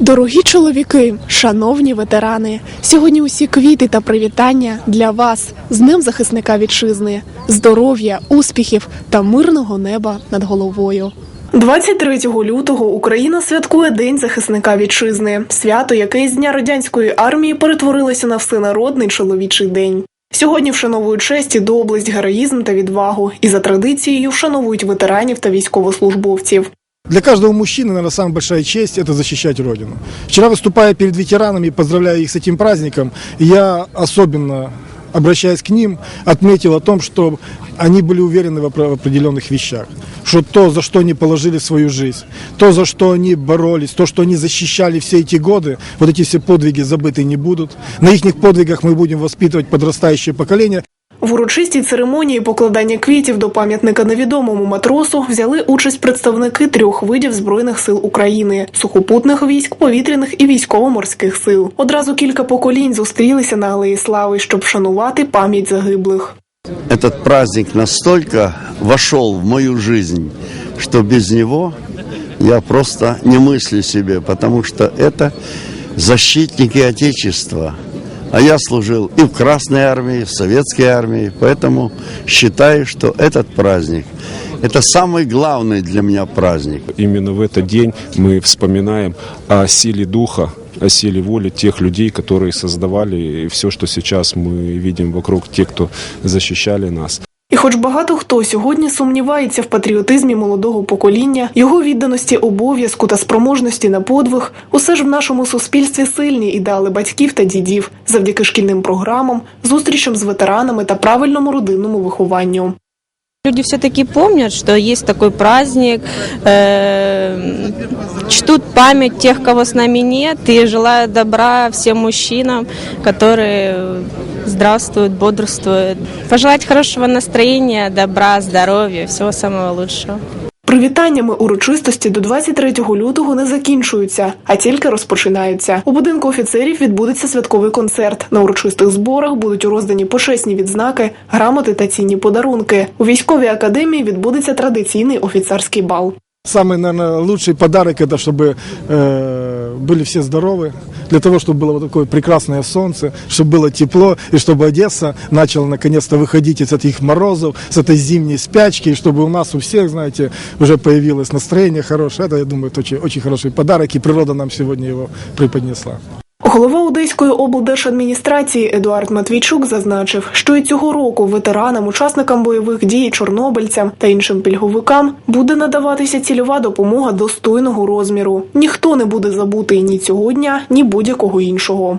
Дорогі чоловіки, шановні ветерани, сьогодні усі квіти та привітання для вас з Днем захисника вітчизни, здоров'я, успіхів та мирного неба над головою. 23 лютого Україна святкує День захисника вітчизни, свято, яке з дня радянської армії перетворилося на всенародний чоловічий день. Сьогодні вшановують честь і доблесть, героїзм та відвагу, і за традицією вшановують ветеранів та військовослужбовців. Для каждого мужчины, наверное, самая большая честь – это защищать Родину. Вчера, выступая перед ветеранами, поздравляя их с этим праздником, я особенно, обращаясь к ним, отметил о том, что они были уверены в определенных вещах. Что то, за что они положили свою жизнь, то, за что они боролись, то, что они защищали все эти годы, вот эти все подвиги забыты не будут. На их подвигах мы будем воспитывать подрастающее поколение. В урочистій церемонії покладання квітів до пам'ятника невідомому матросу взяли участь представники трьох видів збройних сил України: сухопутних військ, повітряних і військово-морських сил. Одразу кілька поколінь зустрілися на алеї слави, щоб вшанувати пам'ять загиблих. Этот праздник настолько вошел в мою жизнь, что без него я просто не мыслю себе, потому что это защитники Отечества. А я служил и в Красной армии, и в Советской армии, поэтому считаю, что этот праздник – это самый главный для меня праздник. Именно в этот день мы вспоминаем о силе духа, о силе воли тех людей, которые создавали все, что сейчас мы видим вокруг, те, кто защищали нас. І хоч багато хто сьогодні сумнівається в патріотизмі молодого покоління, його відданості обов'язку та спроможності на подвиг, усе ж в нашому суспільстві сильні ідеали батьків та дідів завдяки шкільним програмам, зустрічам з ветеранами та правильному родинному вихованню. Люди все-таки помнят, что есть такой праздник, э, чтут память тех, кого с нами нет, и желают добра всем мужчинам, которые здравствуют, бодрствуют. Пожелать хорошего настроения, добра, здоровья, всего самого лучшего. Привітаннями урочистості до 23 лютого не закінчуються, а тільки розпочинаються. У будинку офіцерів відбудеться святковий концерт. На урочистих зборах будуть роздані почесні відзнаки, грамоти та цінні подарунки. У військовій академії відбудеться традиційний офіцерський бал. Самый, наверное, лучший подарок это чтобы э, были все здоровы, для того, чтобы было вот такое прекрасное солнце, чтобы было тепло, и чтобы Одесса начала наконец-то выходить из этих морозов, с этой зимней спячки, и чтобы у нас у всех, знаете, уже появилось настроение хорошее. Это, я думаю, это очень, очень хороший подарок, и природа нам сегодня его преподнесла. Голова Одеської облдержадміністрації Едуард Матвійчук зазначив, що і цього року ветеранам, учасникам бойових дій, чорнобильцям та іншим пільговикам буде надаватися цільова допомога достойного розміру. Ніхто не буде забутий ні цього дня, ні будь-якого іншого.